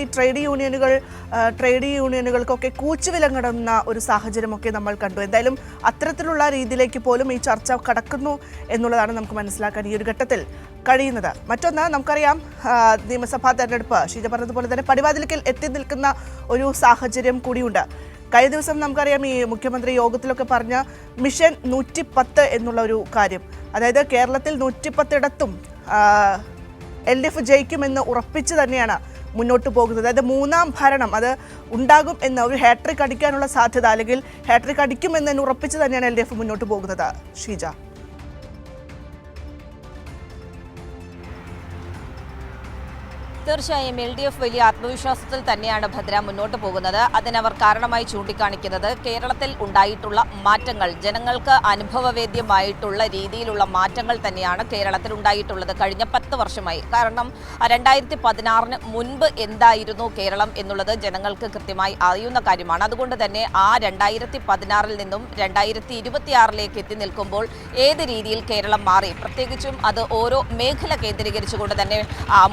ഈ ട്രേഡ് യൂണിയനുകൾ ട്രേഡ് യൂണിയനുകൾക്കൊക്കെ കൂച്ചുവിലങ്ങിടുന്ന ഒരു സാഹചര്യമൊക്കെ നമ്മൾ കണ്ടു. എന്തായാലും അത്തരത്തിലുള്ള രീതിയിലേക്ക് പോലും ഈ ചർച്ച കടക്കുന്നു എന്നുള്ളതാണ് നമുക്ക് മനസ്സിലാക്കാൻ ഈ ഒരു ഘട്ടത്തിൽ കഴിയുന്നത്. മറ്റൊന്ന് നമുക്കറിയാം നിയമസഭാ തെരഞ്ഞെടുപ്പ്. ഷീജ പറഞ്ഞതുപോലെ തന്നെ പടിവാതിലിക്കൽ എത്തി നിൽക്കുന്ന ഒരു സാഹചര്യം കൂടിയുണ്ട്. കഴിഞ്ഞ ദിവസം നമുക്കറിയാം ഈ മുഖ്യമന്ത്രി യോഗത്തിലൊക്കെ പറഞ്ഞ മിഷൻ നൂറ്റി പത്ത് എന്നുള്ള ഒരു കാര്യം. അതായത് കേരളത്തിൽ നൂറ്റിപ്പത്തിടത്തും എൽ ഡി എഫ് ജയിക്കുമെന്ന് ഉറപ്പിച്ച് തന്നെയാണ് മുന്നോട്ട് പോകുന്നത്. അതായത് മൂന്നാം ഭരണം അത് ഉണ്ടാകും എന്ന ഒരു ഹാട്രിക് അടിക്കാനുള്ള സാധ്യത അല്ലെങ്കിൽ ഹാട്രിക് അടിക്കുമെന്ന് ഉറപ്പിച്ച് തന്നെയാണ് എൽ ഡി എഫ് മുന്നോട്ട് പോകുന്നത്. ഷീജ. തീർച്ചയായും എൽ ഡി എഫ് വലിയ ആത്മവിശ്വാസത്തിൽ തന്നെയാണ് ഭദ്ര മുന്നോട്ട് പോകുന്നത്. അതിനവർ കാരണമായി ചൂണ്ടിക്കാണിക്കുന്നത് കേരളത്തിൽ ഉണ്ടായിട്ടുള്ള മാറ്റങ്ങൾ ജനങ്ങൾക്ക് അനുഭവവേദ്യമായിട്ടുള്ള രീതിയിലുള്ള മാറ്റങ്ങൾ തന്നെയാണ് കേരളത്തിൽ ഉണ്ടായിട്ടുള്ളത് കഴിഞ്ഞ പത്ത് വർഷമായി. കാരണം രണ്ടായിരത്തി പതിനാറിന് മുൻപ് എന്തായിരുന്നു കേരളം എന്നുള്ളത് ജനങ്ങൾക്ക് കൃത്യമായി അറിയുന്ന കാര്യമാണ്. അതുകൊണ്ട് തന്നെ ആ രണ്ടായിരത്തി പതിനാറിൽ നിന്നും രണ്ടായിരത്തി ഇരുപത്തിയാറിലേക്ക് എത്തി നിൽക്കുമ്പോൾ ഏത് രീതിയിൽ കേരളം മാറി? പ്രത്യേകിച്ചും അത് ഓരോ മേഖല കേന്ദ്രീകരിച്ചുകൊണ്ട് തന്നെ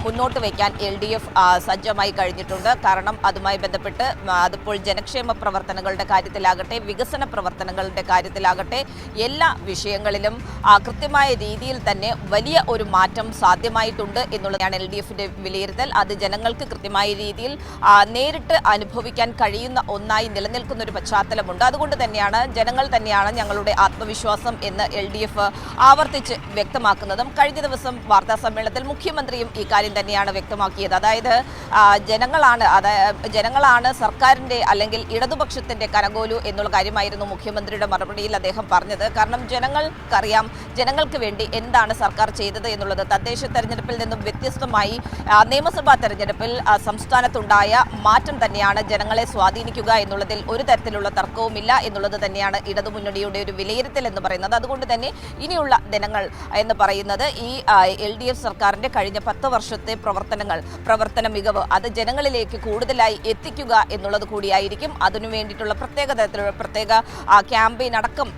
മുന്നോട്ട് വയ്ക്കാൻ എൽ ഡി എഫ് സജ്ജമായി കഴിഞ്ഞിട്ടുണ്ട്. കാരണം അതുമായി ബന്ധപ്പെട്ട് അതിപ്പോൾ ജനക്ഷേമ പ്രവർത്തനങ്ങളുടെ കാര്യത്തിലാകട്ടെ വികസന പ്രവർത്തനങ്ങളുടെ കാര്യത്തിലാകട്ടെ എല്ലാ വിഷയങ്ങളിലും കൃത്യമായ രീതിയിൽ തന്നെ വലിയ ഒരു മാറ്റം സാധ്യമായിട്ടുണ്ട് എന്നുള്ളതാണ് എൽ ഡി എഫിന്റെ വിലയിരുത്തൽ. അത് ജനങ്ങൾക്ക് കൃത്യമായ രീതിയിൽ നേരിട്ട് അനുഭവിക്കാൻ കഴിയുന്ന ഒന്നായി നിലനിൽക്കുന്ന ഒരു പശ്ചാത്തലമുണ്ട്. അതുകൊണ്ട് തന്നെയാണ് ജനങ്ങൾ തന്നെയാണ് ഞങ്ങളുടെ ആത്മവിശ്വാസം എന്ന് എൽ ഡി എഫ് ആവർത്തിച്ച് വ്യക്തമാക്കുന്നതും. കഴിഞ്ഞ ദിവസം വാർത്താ സമ്മേളനത്തിൽ മുഖ്യമന്ത്രിയും ഇക്കാര്യം തന്നെയാണ് തന്നെയാണ് വ്യക്തമാക്കിയത്. അതായത് ജനങ്ങളാണ് അതായത് ജനങ്ങളാണ് സർക്കാരിന്റെ അല്ലെങ്കിൽ ഇടതുപക്ഷത്തിന്റെ കനകോലു എന്നുള്ള കാര്യമായിരുന്നു മുഖ്യമന്ത്രിയുടെ മറുപടിയിൽ അദ്ദേഹം പറഞ്ഞത്. കാരണം ജനങ്ങൾക്കറിയാം ജനങ്ങൾക്ക് വേണ്ടി എന്താണ് സർക്കാർ ചെയ്തത് എന്നുള്ളത്. തദ്ദേശ തെരഞ്ഞെടുപ്പിൽ നിന്നും വ്യത്യസ്തമായി നിയമസഭാ തെരഞ്ഞെടുപ്പിൽ സംസ്ഥാനത്തുണ്ടായ മാറ്റം തന്നെയാണ് ജനങ്ങളെ സ്വാധീനിക്കുക എന്നുള്ളതിൽ ഒരു തരത്തിലുള്ള തർക്കവുമില്ല എന്നുള്ളത് തന്നെയാണ് ഇടതുമുന്നണിയുടെ ഒരു വിലയിരുത്തൽ എന്ന് പറയുന്നത്. അതുകൊണ്ട് തന്നെ ഇനിയുള്ള ദിനങ്ങൾ എന്ന് പറയുന്നത് ഈ എൽ ഡി എഫ് സർക്കാരിന്റെ കഴിഞ്ഞ പത്ത് വർഷത്തെ പ്രവർത്തനങ്ങൾ പ്രവർത്തന മികവ് അത് ജനങ്ങളിലേക്ക് കൂടുതലായി എത്തിക്കുക എന്നുള്ളത് കൂടിയായിരിക്കും. അതിനു വേണ്ടിയിട്ടുള്ള പ്രത്യേക തരത്തിലുള്ള പ്രത്യേക ക്യാമ്പയിൻ അടക്കം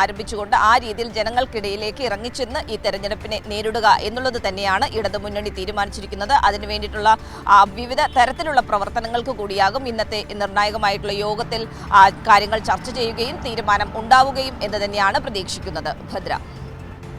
ആരംഭിച്ചുകൊണ്ട് ആ രീതിയിൽ ജനങ്ങൾക്കിടയിലേക്ക് ഇറങ്ങിച്ചെന്ന് ഈ തെരഞ്ഞെടുപ്പിനെ നേരിടുക എന്നുള്ളത് തന്നെയാണ് ഇടതുമുന്നണി തീരുമാനിച്ചിരിക്കുന്നത്. അതിനു വേണ്ടിയിട്ടുള്ള വിവിധ തരത്തിലുള്ള പ്രവർത്തനങ്ങൾക്ക് കൂടിയാകും ഇന്നത്തെ നിർണായകമായിട്ടുള്ള യോഗത്തിൽ കാര്യങ്ങൾ ചർച്ച ചെയ്യുകയും തീരുമാനം ഉണ്ടാവുകയും എന്ന് തന്നെയാണ് പ്രതീക്ഷിക്കുന്നത്. ഭദ്ര.